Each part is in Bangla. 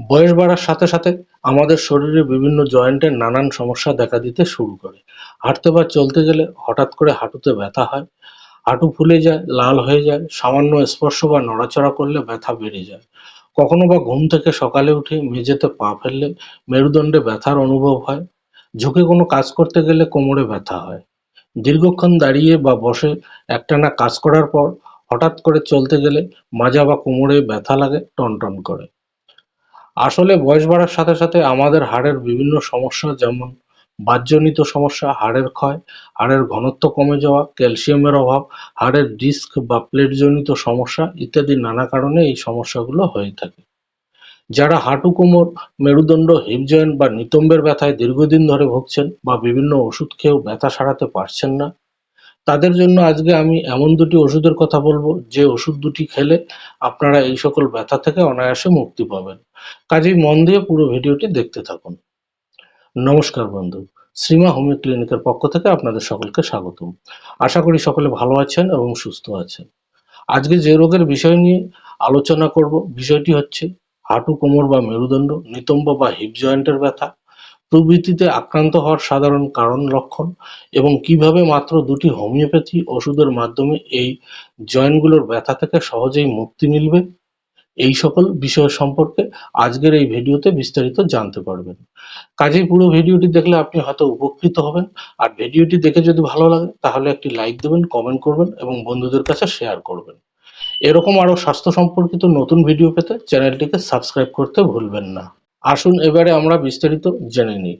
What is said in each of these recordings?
বয়স বাড়ার সাথে সাথে আমাদের শরীরে বিভিন্ন জয়েন্টের নানান সমস্যা দেখা দিতে শুরু করে। হাঁটতে বা চলতে গেলে হঠাৎ করে হাঁটুতে ব্যথা হয়, হাঁটু ফুলে যায়, লাল হয়ে যায়, সামান্য স্পর্শ বা নড়াচড়া করলে ব্যথা বেড়ে যায়। কখনো বা ঘুম থেকে সকালে উঠে মেঝেতে পা ফেললে মেরুদণ্ডে ব্যথার অনুভব হয়, ঝুঁকে কোনো কাজ করতে গেলে কোমরে ব্যথা হয়। দীর্ঘক্ষণ দাঁড়িয়ে বা বসে একটানা কাজ করার পর হঠাৎ করে চলতে গেলে মাজা বা কোমরে ব্যথা লাগে, টনটন করে। আসলে বয়স বাড়ার সাথে সাথে আমাদের হাড়ের বিভিন্ন সমস্যা, যেমন বাতজনিত সমস্যা, হাড়ের ক্ষয়, হাড়ের ঘনত্ব কমে যাওয়া, ক্যালসিয়ামের অভাব, হাড়ের ডিস্ক বা প্লেটজনিত সমস্যা ইত্যাদি নানা কারণে এই সমস্যাগুলো হয়ে থাকে। যারা হাঁটু কোমর মেরুদণ্ড হিপ জয়েন্ট বা নিতম্বের ব্যথায় দীর্ঘদিন ধরে ভুগছেন বা বিভিন্ন ওষুধ খেয়েও ব্যথা সারাতে পারছেন না তাদের জন্য আজকে আমি এমন দুটি ওষুধের কথা বলব, যে ওষুধ দুটি খেলে আপনারা এই সকল ব্যথা থেকে অনায়াসে মুক্তি পাবেন। কাজেই মন দিয়ে পুরো ভিডিওটি দেখতে থাকুন। নমস্কার বন্ধু, শ্রীমা হোমিও ক্লিনিকের পক্ষ থেকে আপনাদের সকলকে স্বাগতম। আশা করি সকলে ভালো আছেন এবং সুস্থ আছেন। আজকে যে রোগের বিষয় নিয়ে আলোচনা করব, বিষয়টি হচ্ছে হাঁটু কোমর বা মেরুদণ্ড, নিতম্ব বা হিপ জয়েন্টের ব্যথা প্রভৃতিতে আক্রান্ত হওয়ার সাধারণ কারণ লক্ষণ এবং কীভাবে মাত্র দুটি হোমিওপ্যাথি ওষুধের মাধ্যমে এই জয়েন্টগুলোর ব্যথা থেকে সহজেই মুক্তি মিলবে? এই সকল বিষয় সম্পর্কে আজকের এই ভিডিওতে বিস্তারিত জানতে পারবেন। কাজেই পুরো ভিডিওটি দেখলে আপনি হয়তো উপকৃত হবেন। আর ভিডিওটি দেখে যদি ভালো লাগে, তাহলে একটি লাইক দেবেন, কমেন্ট করবেন এবং বন্ধুদের কাছে শেয়ার করবেন। এরকম আরও স্বাস্থ্য সম্পর্কিত নতুন ভিডিও পেতে চ্যানেলটিকে সাবস্ক্রাইব করতে ভুলবেন না। আসুন এবারে আমরা বিস্তারিত জেনে নিই।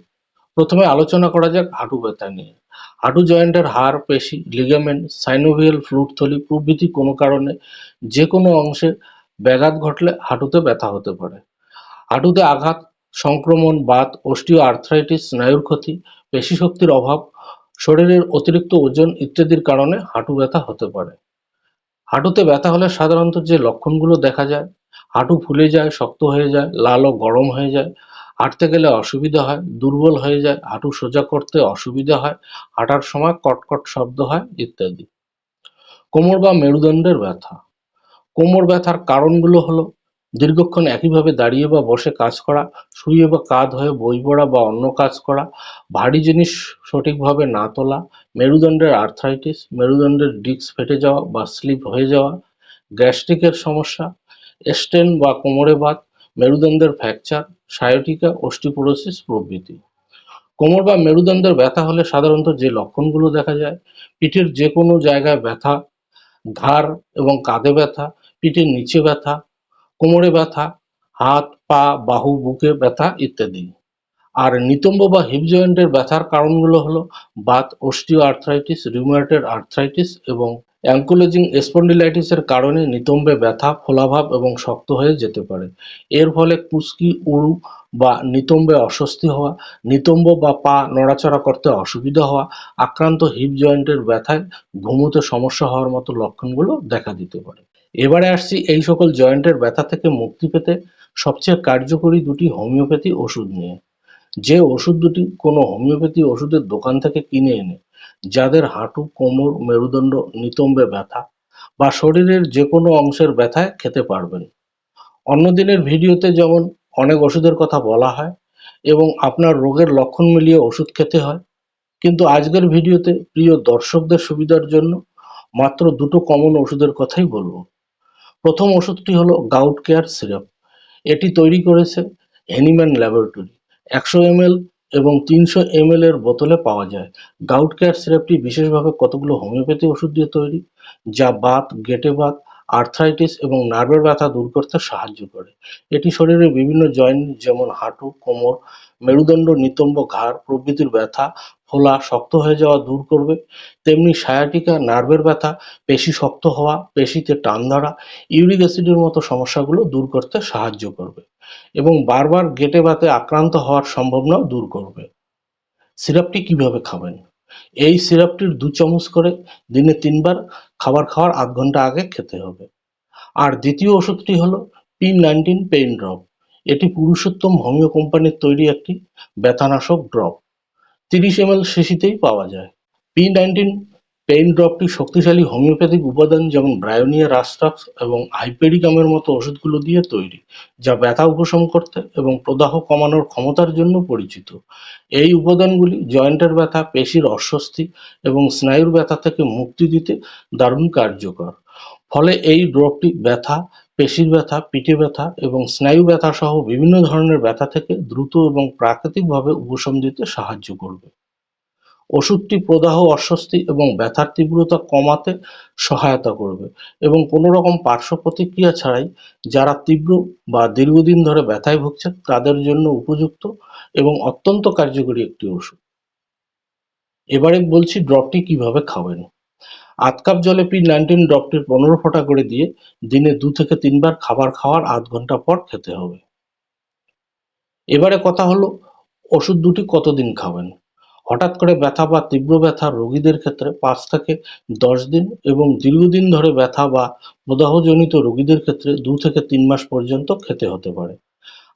প্রথমে আলোচনা করা যাক হাঁটু ব্যথা নিয়ে। হাঁটু জয়েন্টের হাড়, পেশি লিগামেন্ট সাইনোভিয়াল ফ্লুট থলি প্রভৃতি কোনো কারণে যে কোনো অংশে ব্যাঘাত ঘটলে হাঁটুতে ব্যথা হতে পারে। হাঁটুতে আঘাত, সংক্রমণ, বাত অস্টিও আর্থ্রাইটিস স্নায়ুর ক্ষতি, পেশি শক্তির অভাব, শরীরের অতিরিক্ত ওজন ইত্যাদির কারণে হাঁটু ব্যথা হতে পারে। হাঁটুতে ব্যথা হলে সাধারণত যে লক্ষণগুলো দেখা যায় হাঁটু ফুলে যায়, শক্ত হয়ে যায় লাল ও গরম হয়ে যায়। হাঁটতে গেলে অসুবিধা হয়, দুর্বল হয়ে যায়, হাঁটু সোজা করতে অসুবিধা হয়, হাঁটার সময় কটকট শব্দ হয় ইত্যাদি। কোমর বা মেরুদণ্ডের ব্যথা। কোমর ব্যথার কারণগুলো হলো, দীর্ঘক্ষণ একইভাবে দাঁড়িয়ে বা বসে কাজ করা, শুয়ে বা কাঁধ হয়ে বই পড়া বা অন্য কাজ করা, ভারী জিনিস সঠিকভাবে না তোলা, মেরুদণ্ডের আর্থ্রাইটিস মেরুদণ্ডের ডিস্ক ফেটে যাওয়া বা স্লিপ হয়ে যাওয়া গ্যাস্ট্রিকের সমস্যা স্টেন বা কোমরে বাত মেরুদণ্ডের ফ্র্যাকচার, সায়োটিকা, অস্টিপোরোসিস প্রভৃতি। কোমর বা মেরুদণ্ডের ব্যথা হলে সাধারণত যে লক্ষণগুলো দেখা যায়, পিঠের যে কোনো জায়গায় ব্যথা, ঘাড় এবং কাঁধে ব্যথা, পিঠের নিচে ব্যথা, কোমরে ব্যথা, হাত, পা, বাহু, বুকে ব্যথা ইত্যাদি। আর নিতম্ব বা হিপ জয়েন্টের ব্যথার কারণগুলো হলো Baat osteo arthritis rheumatoid arthritis এবং অ্যাঙ্কোলজিং স্পন্ডিলাইটিসের কারণে নিতম্বে ব্যথা, ফোলাভাব এবং শক্ত হয়ে যেতে পারে। এর ফলে কুস্কি উড়ু বা নিতম্বে অস্বস্তি হওয়া, নিতম্ব বা পা নড়াচড়া করতে অসুবিধা হওয়া, আক্রান্ত হিপ জয়েন্টের ব্যথায় ঘুমোতে সমস্যা হওয়ার মতো লক্ষণগুলো দেখা দিতে পারে। এবারে আসছি এই সকল জয়েন্টের ব্যথা থেকে মুক্তি পেতে সবচেয়ে কার্যকরী দুটি হোমিওপ্যাথি ওষুধ নিয়ে। যে ওষুধ দুটি কোনো হোমিওপ্যাথি ওষুধের দোকান থেকে কিনে এনে যাদের হাঁটু, কোমর, মেরুদণ্ড, নিতম্বে ব্যথা বা শরীরের যে কোনো অংশের ব্যথায় খেতে পারবেন। অন্য দিনের ভিডিওতে যেমন অনেক ওষুধের কথা বলা হয় এবং আপনার রোগের লক্ষণ মিলিয়ে ওষুধ খেতে হয়, কিন্তু আজকের ভিডিওতে প্রিয় দর্শকদের সুবিধার জন্য মাত্র দুটো কমন ওষুধের কথাই বলব। প্রথম ওষুধটি হলো গাউট কেয়ার সিরাপ এটি তৈরি করেছে হেনিম্যান ল্যাবরেটরি একশো এমএল এবং তিনশো এমএল এর বোতলে পাওয়া যায়। গাউট কেয়ার সিরাপটি বিশেষভাবে কতগুলো হোমিওপ্যাথি ওষুধ দিয়ে তৈরি, যা বাত, গেটে বাত আর্থ্রাইটিস এবং নার্ভের ব্যথা দূর করতে সাহায্য করে। এটি শরীরের বিভিন্ন জয়েন্ট যেমন হাঁটু, কোমর, মেরুদণ্ড, নিতম্ব, ঘাড়, প্রভৃতির ব্যথা ফোলা শক্ত হয়ে যাওয়া দূর করবে। তেমনি সায়াটিকা নার্ভের ব্যথা, পেশি শক্ত হওয়া, পেশিতে টান ধরা ইউরিক অ্যাসিডের মতো সমস্যাগুলো দূর করতে সাহায্য করবে এবং বারবার গেটে বাতে আক্রান্ত হওয়ার সম্ভাবনাও দূর করবে। সিরাপটি কীভাবে খাবেন? এই সিরাপটির দু চামচ করে দিনে তিনবার খাবার খাওয়ার আধ ঘণ্টা আগে খেতে হবে। আর দ্বিতীয় ওষুধটি হলো পি নাইনটিন পেইন ড্রপ এটি পুরুষোত্তম হোমিও কোম্পানির তৈরি একটি ব্যথানাশক ড্রপ তিরিশ এম এল শিশিতেই পাওয়া যায়। পি নাইনটিন পেইন ড্রপটি শক্তিশালী হোমিওপ্যাথিক উপাদান যেমন ব্রায়োনিয়া রাস্টাক্স এবং হাইপেরিকামের মতো ওষুধগুলো দিয়ে তৈরি, যা ব্যথা উপশম করতে এবং প্রদাহ কমানোর ক্ষমতার জন্য পরিচিত। এই উপাদানগুলি জয়েন্টের ব্যথা, পেশির অস্বস্তি এবং স্নায়ুর ব্যথা থেকে মুক্তি দিতে দারুণ কার্যকর। ফলে এই ড্রপটি ব্যথা পেশির ব্যথা, পিঠে ব্যথা এবং স্নায়ু ব্যথা সহ বিভিন্ন ধরনের ব্যথা থেকে দ্রুত এবং প্রাকৃতিকভাবে উপশম দিতে সাহায্য করবে। ওষুধটি প্রদাহ, অস্বস্তি এবং ব্যথার তীব্রতা কমাতে সহায়তা করবে এবং কোনো রকম পার্শ্ব প্রতিক্রিয়া ছাড়াই যারা তীব্র বা দীর্ঘদিন ধরে ব্যথায় ভুগছেন তাদের জন্য উপযুক্ত এবং অত্যন্ত কার্যকরী একটি ওষুধ। এবারে বলছি ড্রপটি কীভাবে খাবেন? আধ কাপ জলে পি নাইনটিন ড্রপটির পনেরো ফোঁটা করে দিয়ে দিনে দু থেকে তিনবার খাবার খাওয়ার আধ ঘণ্টা পর খেতে হবে। এবারে কথা হলো, ওষুধ দুটি কতদিন খাবেন? হঠাৎ করে ব্যথা বা তীব্র ব্যথা রোগীদের ক্ষেত্রে পাঁচ থেকে দশ দিন এবং দীর্ঘদিন ধরে ব্যথা বা প্রদাহজনিত রোগীদের ক্ষেত্রে দু থেকে তিন মাস পর্যন্ত খেতে হতে পারে।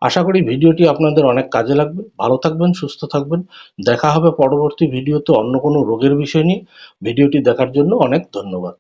আশা করি ভিডিওটি আপনাদের অনেক কাজে লাগবে। ভালো থাকবেন, সুস্থ থাকবেন। দেখা হবে পরবর্তী ভিডিওতে অন্য কোনো রোগের বিষয় নিয়ে। ভিডিওটি দেখার জন্য অনেক ধন্যবাদ।